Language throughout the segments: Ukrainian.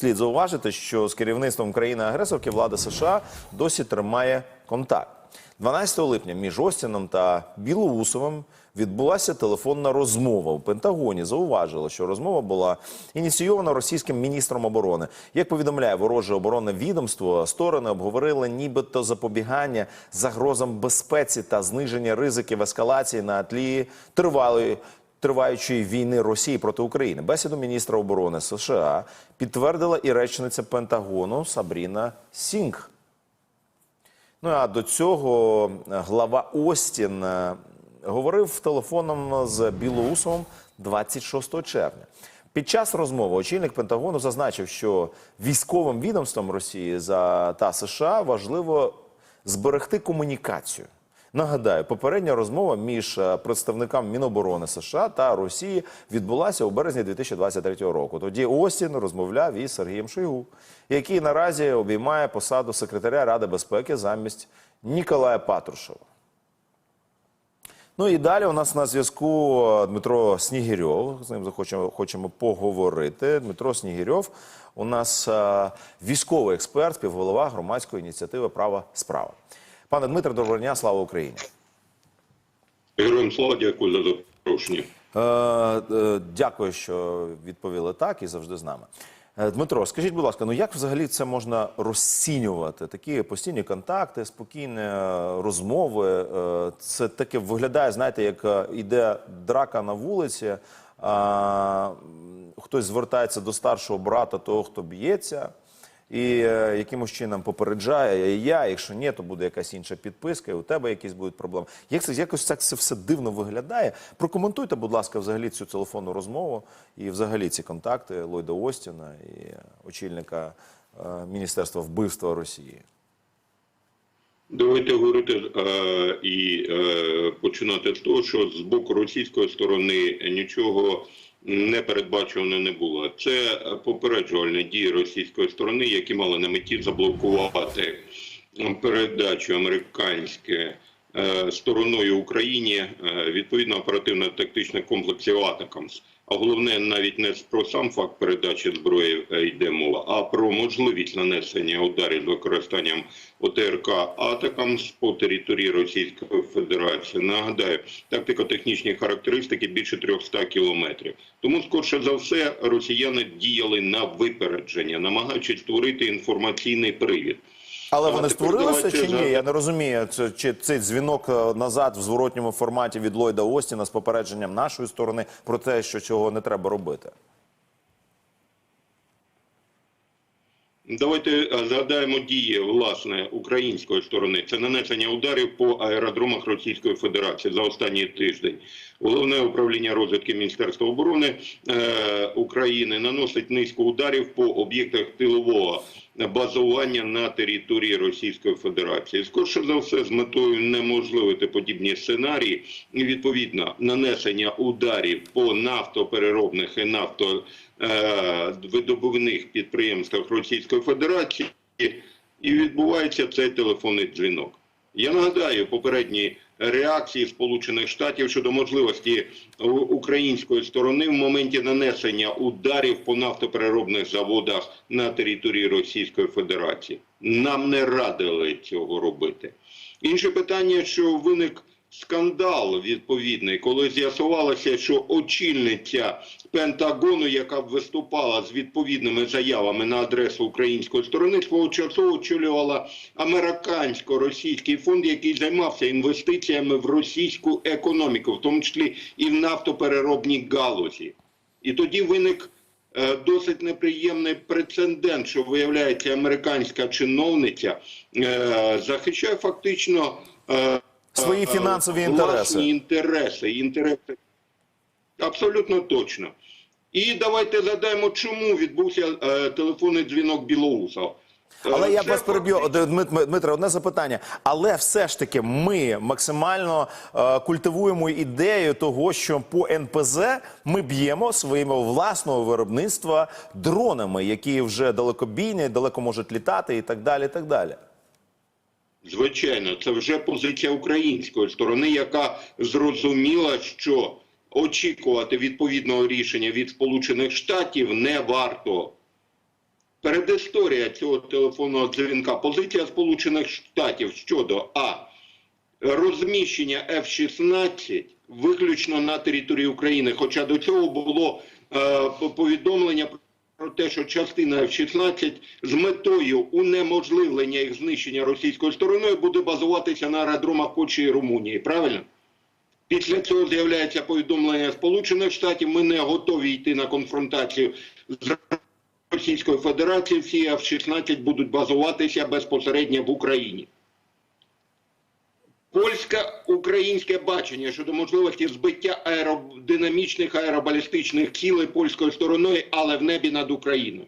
слід зауважити, що з керівництвом країни-агресорки влада США досі тримає контакт. 12 липня між Остіном та Білоусовим відбулася телефонна розмова. У Пентагоні зауважили, що розмова була ініційована російським міністром оборони. Як повідомляє вороже оборонне відомство, сторони обговорили нібито запобігання загрозам безпеці та зниження ризиків ескалації на тлі тривалої. Триваючої війни Росії проти України бесіду міністра оборони США підтвердила і речниця Пентагону Сабріна Сінг. Ну а до цього е, глава Остін е, говорив телефоном з Білоусовим 26 червня. Під час розмови очільник Пентагону зазначив, що військовим відомством Росії за та США важливо зберегти комунікацію. Нагадаю, попередня розмова між е, представниками Міноборони США та Росії відбулася у березні 2023 року. Тоді Остін розмовляв із Сергієм Шойгу, який наразі обіймає посаду секретаря Ради безпеки замість Ніколая Патрушева. Ну і далі у нас на зв'язку е, Дмитро Снігірьов. З ним захочемо хочемо поговорити. Дмитро Снігірьов у нас е, військовий експерт, співголова громадської ініціативи Права справа. Пане Дмитре, доброго дня, слава Україні. Героям слава дякую за запрошення. Е, е, дякую, що відповіли так і завжди з нами. Е, Дмитро, скажіть, будь ласка, ну як взагалі це можна розцінювати? Такі постійні контакти, спокійні розмови. Це таке виглядає, знаєте, як іде драка на вулиці. А, хтось звертається до старшого брата, того, хто б'ється, і е, якимось чином попереджає і я. Якщо ні, то буде якась інша підписка, і у тебе якісь будуть проблеми. Як це якось так це все дивно виглядає? Прокоментуйте, будь ласка, взагалі цю телефонну розмову і взагалі ці контакти Ллойда Остіна і очільника е, Міністерства вбивства Росії. Давайте говорити е, і е, починати з того, що з боку російської сторони нічого не передбачено не було. Це попереджувальні дії російської сторони, які мали на меті заблокувати передачу американське стороною Україні е, відповідно оперативно-тактичних комплексів Атакамс. А головне навіть не про сам факт передачі зброї е, йде мова, а про можливість нанесення ударів з використанням ОТРК Атакамс по території Російської Федерації. Нагадаю, тактико-технічні характеристики більше 300 кілометрів. Тому, скорше за все, росіяни діяли на випередження, намагаючись створити інформаційний привід. Але вони створилися чи ні? Я не розумію. Це чи цей дзвінок е, назад в зворотньому форматі від Ллойда Остіна з попередженням нашої сторони про те, що цього не треба робити. Давайте е, згадаємо дії власне української сторони. Це нанесення ударів по аеродромах Російської Федерації за останній тиждень. Головне управління розвідки Міністерства оборони е, України наносить низку ударів по об'єктах тилового базування на території Російської Федерації. Скорше за все, з метою неможливити подібні сценарії відповідно нанесення ударів по нафтопереробних і нафто е, підприємствах Російської Федерації, і відбувається цей телефонний дзвінок. Я нагадаю попередні реакції Сполучених Штатів щодо можливості української сторони в моменті нанесення ударів по нафтопереробних заводах на території Російської Федерації. Нам не радили цього робити. Інше питання, що виник скандал відповідний, коли з'ясувалося, що очільниця Пентагону, яка виступала з відповідними заявами на адресу української сторони, свого часу очолювала американсько-російський фонд, який займався інвестиціями в російську економіку, в тому числі і в нафтопереробній галузі. І тоді виник е, досить неприємний прецедент, що виявляється американська чиновниця е, захищає фактично е, Свої е, фінансові власні інтереси. інтереси, інтереси. Абсолютно точно. І давайте задаємо, чому відбувся е, телефонний дзвінок Білоусова. Е, Але я це вас переб'ю, фактично- Дмит- Дмитре, одне запитання. Але все ж таки ми максимально е, культивуємо ідею того, що по НПЗ ми б'ємо своїми власного виробництва дронами, які вже далекобійні, далеко можуть літати і так далі. І так далі. Звичайно, це вже позиція української сторони, яка зрозуміла, що очікувати відповідного рішення від Сполучених Штатів не варто. Передісторія цього телефонного дзвінка. Позиція Сполучених Штатів щодо А. Розміщення F-16 виключно на території України. Хоча до цього було е, повідомлення про те, що частина F-16 з метою унеможливлення їх знищення російською стороною буде базуватися на аеродромах Польщі і Румунії. Правильно? Після цього з'являється повідомлення Сполучених Штатів. Ми не готові йти на конфронтацію з Російською Федерацією. Всі F-16 будуть базуватися безпосередньо в Україні. Польсько-українське бачення щодо можливості збиття аеродинамічних аеробалістичних цілей польською стороною, але в небі над Україною.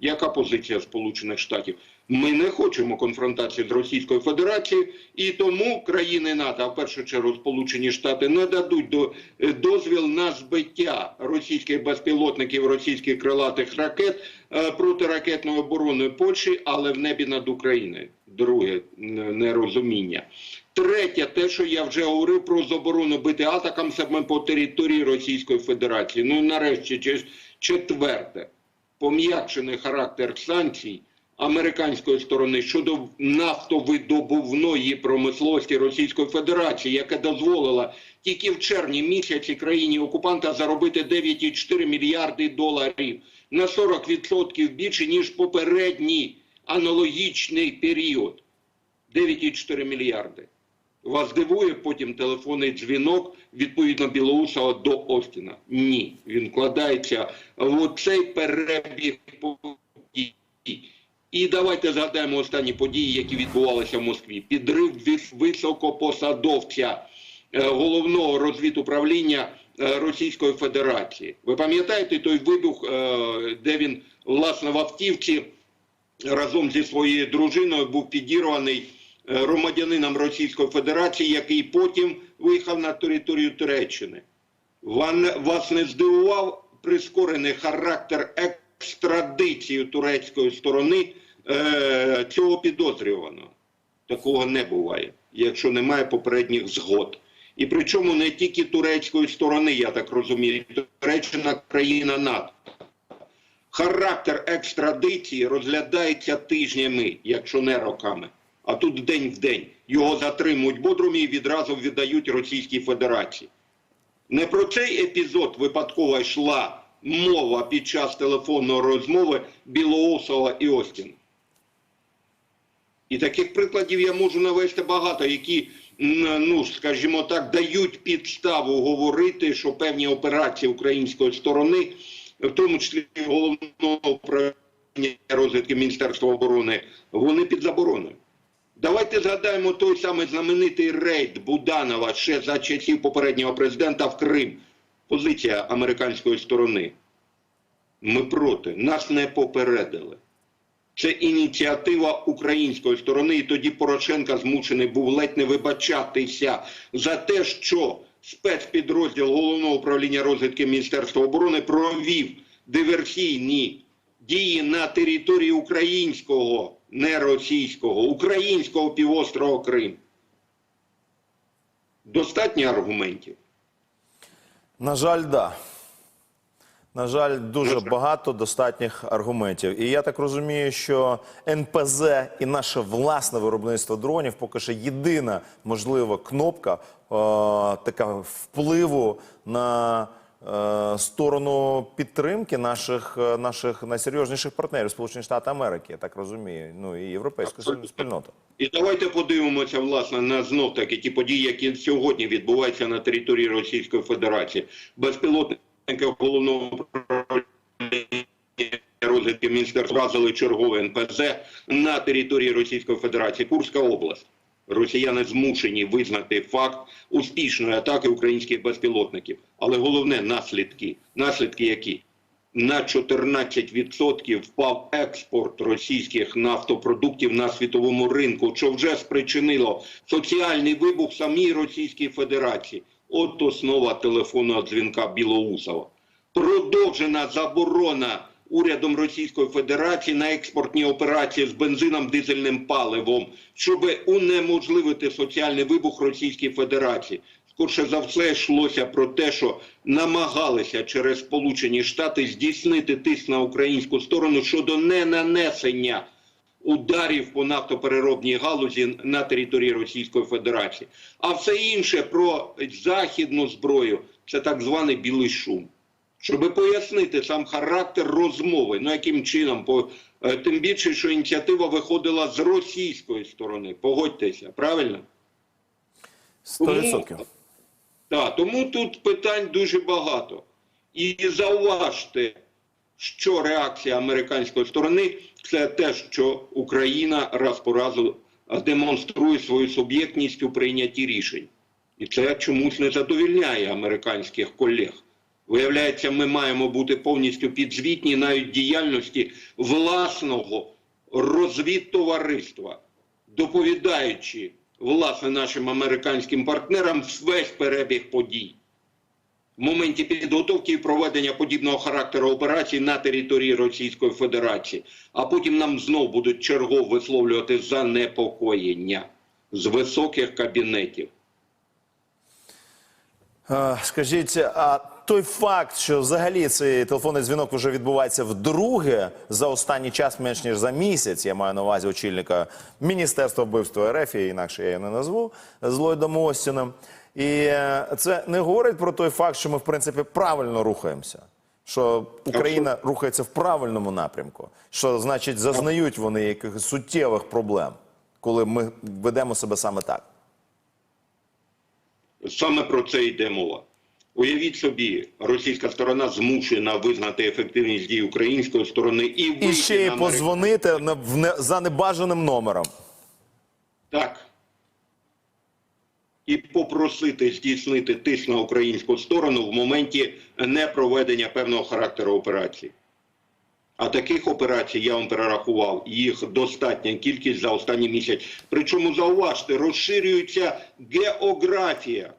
Яка позиція Сполучених Штатів? Ми не хочемо конфронтації з Російською Федерацією, і тому країни НАТО, а в першу чергу Сполучені Штати, не дадуть е, дозвіл на збиття російських безпілотників, російських крилатих ракет е, протиракетною обороною Польщі, але в небі над Україною. Друге нерозуміння. Третє, те, що я вже говорив про заборону бити атакам саме по території Російської Федерації. Ну і нарешті, четверте пом'якшений характер санкцій американської сторони щодо нафтовидобувної промисловості Російської Федерації, яка дозволила тільки в червні місяці країні окупанта заробити 9,4 мільярди доларів на 40% більше ніж попередній аналогічний період. 9,4 мільярди. Вас дивує потім телефонний дзвінок відповідно Білоусова до Остіна? Ні. Він вкладається в оцей перебіг подій. І давайте згадаємо останні події, які відбувалися в Москві. Підрив вис- високопосадовця е, головного розвідуправління е, Російської Федерації. Ви пам'ятаєте той вибух, е, де він власне в автівці разом зі своєю дружиною був підірваний е, громадянином Російської Федерації, який потім виїхав на територію Туреччини. Вас не здивував прискорений характер екстрадиції турецької сторони е, цього підозрюваного? Такого не буває, якщо немає попередніх згод. І причому не тільки турецької сторони, я так розумію, Туреччина країна НАТО. Характер екстрадиції розглядається тижнями, якщо не роками. А тут день в день. Його затримують Бодрумі і відразу віддають Російській Федерації. Не про цей епізод випадково йшла мова під час телефонної розмови Білоусова і Остіна. І таких прикладів я можу навести багато, які, ну скажімо так, дають підставу говорити, що певні операції української сторони, в тому числі головного управління розвідки Міністерства оборони, вони під забороною. Давайте згадаємо той самий знаменитий рейд Буданова ще за часів попереднього президента в Крим. Позиція американської сторони. Ми проти, нас не попередили. Це ініціатива української сторони, і тоді Порошенка змушений був ледь не вибачатися за те, що спецпідрозділ головного управління розвідки Міністерства оборони провів диверсійні дії на території українського, не російського, українського півострова Крим. Достатньо аргументів. На жаль, да. На жаль, дуже багато достатніх аргументів. І я так розумію, що НПЗ і наше власне виробництво дронів поки що єдина можлива кнопка е, така впливу на е, сторону підтримки наших, е, наших найсерйозніших партнерів Сполучені Штати Америки, я так розумію. Ну і європейська Абсолютно. спільнота. І давайте подивимося, власне, на знов таки ті події, які сьогодні відбуваються на території Російської Федерації. Безпілотники головного розвідки міністерства вразили чергове НПЗ на території Російської Федерації. Курська область. Росіяни змушені визнати факт успішної атаки українських безпілотників. Але головне наслідки. Наслідки які? на 14% впав експорт російських нафтопродуктів на світовому ринку, що вже спричинило соціальний вибух самій Російській Федерації. От основа телефонного дзвінка Білоусова. Продовжена заборона урядом Російської Федерації на експортні операції з бензином дизельним паливом, щоб унеможливити соціальний вибух Російській Федерації. скорше за все йшлося про те, що намагалися через Сполучені Штати здійснити тиск на українську сторону щодо ненанесення ударів по нафтопереробній галузі на території Російської Федерації. А все інше про західну зброю це так званий білий шум. Щоб пояснити сам характер розмови, ну яким чином, по, е, тим більше, що ініціатива виходила з російської сторони. Погодьтеся, правильно? 100%. Так, тому тут питань дуже багато. І зауважте, що реакція американської сторони це те, що Україна раз по разу демонструє свою суб'єктність у прийнятті рішень. І це чомусь не задовільняє американських колег. Виявляється, ми маємо бути повністю підзвітні навіть діяльності власного розвідтовариства, доповідаючи власне нашим американським партнерам весь перебіг подій. В моменті підготовки і проведення подібного характеру операцій на території Російської Федерації, а потім нам знов будуть чергово висловлювати занепокоєння з високих кабінетів. Скажіть, а той факт, що взагалі цей телефонний дзвінок вже відбувається вдруге за останній час, менш ніж за місяць, я маю на увазі очільника Міністерства вбивства РФ, інакше я його не назву, з Ллойдом Остіном. І е, це не говорить про той факт, що ми, в принципі, правильно рухаємося. Що Україна рухається в правильному напрямку, що значить зазнають вони якихось суттєвих проблем, коли ми ведемо себе саме так. Саме про це йде мова. Уявіть собі, російська сторона змушена визнати ефективність дій української сторони і І ще й позвонити на, в за небажаним номером. Так. І попросити здійснити тиск на українську сторону в моменті непроведення певного характеру операції. А таких операцій я вам перерахував, їх достатня кількість за останній місяць. Причому зауважте, розширюється географія.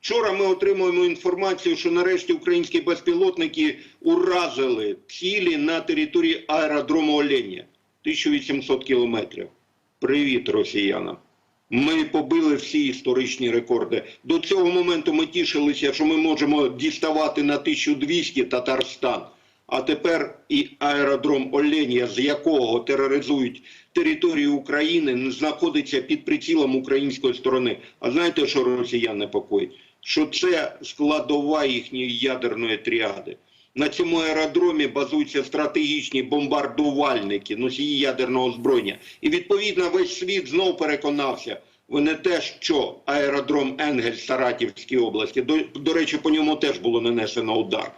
Вчора ми отримуємо інформацію, що нарешті українські безпілотники уразили цілі на території аеродрому Оленя. 1800 кілометрів. Привіт, росіянам. Ми побили всі історичні рекорди. До цього моменту ми тішилися, що ми можемо діставати на 1200 Татарстан. А тепер і аеродром Оленя, з якого тероризують територію України, знаходиться під прицілом української сторони. А знаєте, що росіян непокоїть? Що це складова їхньої ядерної тріади. На цьому аеродромі базуються стратегічні бомбардувальники, носії ядерного озброєння. І відповідно весь світ знов переконався. Не те, що аеродром Енгельс в Саратівській області. До, до речі, по ньому теж було нанесено удар.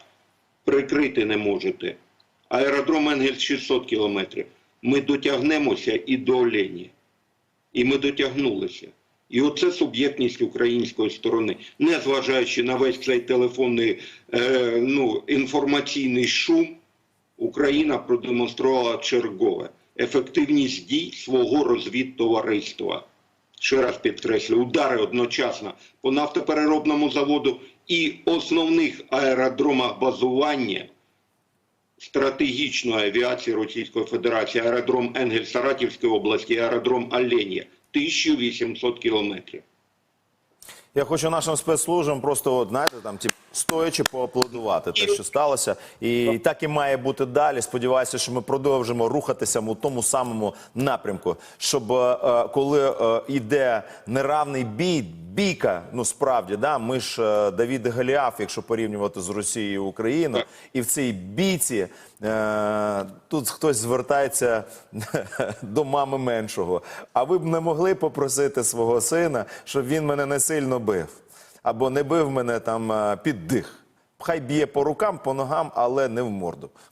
Прикрити не можете. Аеродром Енгельс 600 кілометрів. Ми дотягнемося і до Олені. І ми дотягнулися. І оце суб'єктність української сторони, незважаючи на весь цей телефонний е, ну, інформаційний шум, Україна продемонструвала чергове. Ефективність дій свого розвідтовариства. Ще раз підкреслю, удари одночасно по нафтопереробному заводу і основних аеродромах базування стратегічної авіації Російської Федерації, аеродром Енгель Саратівської області, аеродром Оленя, 1800 кілометрів. Я хочу нашим спецслужбам просто, от, знаєте, там, ті, стоячи поаплодувати те, що сталося. І так і має бути далі. Сподіваюся, що ми продовжимо рухатися у тому самому напрямку. Щоб е, е, коли е, йде неравний бій, бійка, ну справді, да, ми ж е, Давід і Голіаф, якщо порівнювати з Росією і Україною, і в цій бійці е, тут хтось звертається до мами меншого. А ви б не могли попросити свого сина, щоб він мене не сильно бив, або не бив мене там е, під дих. Хай б'є по рукам, по ногам, але не в морду.